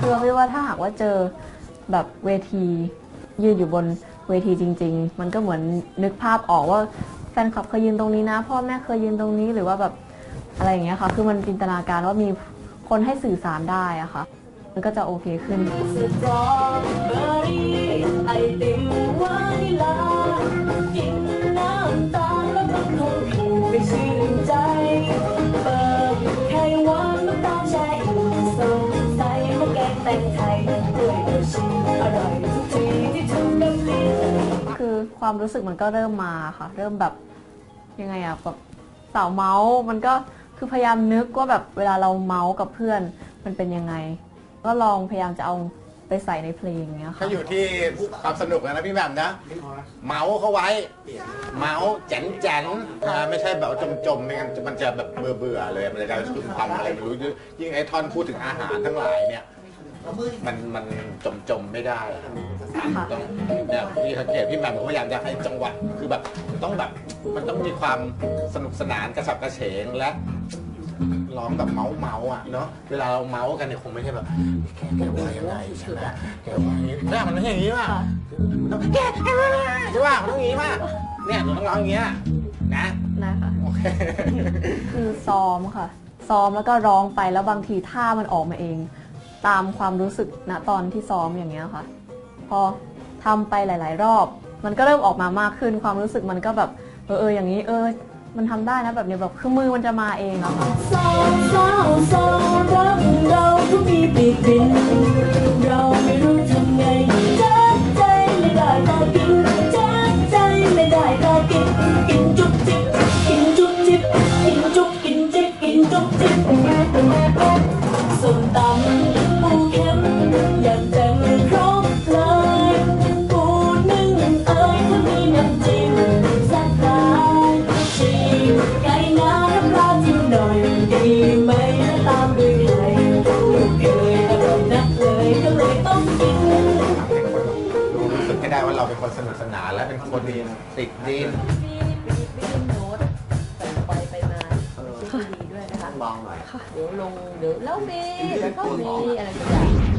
คือเราคิดว่าถ้าหากว่าเจอแบบเวทียืนอยู่บนเวทีจริง ๆ มันก็เหมือนนึกภาพออกว่าแฟนคลับเคยยืนตรงนี้นะ พ่อแม่เคยยืนตรงนี้หรือว่าแบบอะไรอย่างเงี้ยค่ะ คือมันจินตนาการว่ามี คนให้สื่อสารได้อะค่ะ มันก็จะโอเคขึ้น คือความรู้สึกมันก็เริ่มมาค่ะ เริ่มแบบยังไงอะแบบสาวเมาส์มันก็ คือพยายามนึกว่าแบบเวลาเราเมาส์กับเพื่อนมันเป็นยังไง ก็ลองพยายามจะเอาไปใส่ในเพลงเงี้ยค่ะก็อยู่ที่ความสนุกนะพี่แหม่มนะ เมาส์เขาไว้ เมาส์แจ๋นแจ๋นอ่าไม่ใช่แบบจมๆไม่งั้นมันจะแบบเบื่อเบื่อๆเลย มันจะกลายเป็นความอะไรไม่รู้ ยิ่งไอ้ท่อนพูดถึงอาหารทั้งหลายเนี่ย มันมันจมจมๆไม่ได้ค่ะต้องเนี่ยพี่สังเกตพี่แหม่มเขาพยายามจะให้จังหวะคือแบบต้องแบบมันต้องมีความสนุกสนานกระฉับกระเฉงและร้องแบบเมาส์เมาส์อะเนาะเวลาเราเมาส์กันเนี่ยคงไม่ใช่แบบแกแกว่ายังไงใช่ไหมแกว่าอย่างนี้แม่มันไม่ใช่อย่างนี้ป่ะค่ะมันต้องแกแกว่าใช่ป่ะมันต้องอย่างนี้ป่ะเนี่ยเราต้องร้องอย่างเงี้ยนะนะคะโอเคคือซ้อมค่ะ ซ้อมแล้วก็ร้องไปแล้วบางทีท่ามันออกมาเอง ตามความรู้สึกณตอนที่ซ้อมอย่างเงี้ยค่ะ พอทำไปหลาย ๆ รอบ มันก็เริ่มออกมามากขึ้นความรู้สึกมันก็แบบเออเอออย่างนี้เออ มันทำได้นะแบบเนี้ยแบบคือมือมันจะมาเองอะค่ะ เราเป็นคนสนุกสนานและเป็นคนดีติดดินมีมีมีโน้ตใส่ไปไปมาเช็คดีด้วยนะคะ เบาหน่อย เดี๋ยวลงเดี๋ยวแล้วมีแล้วก็มีอะไรสักอย่าง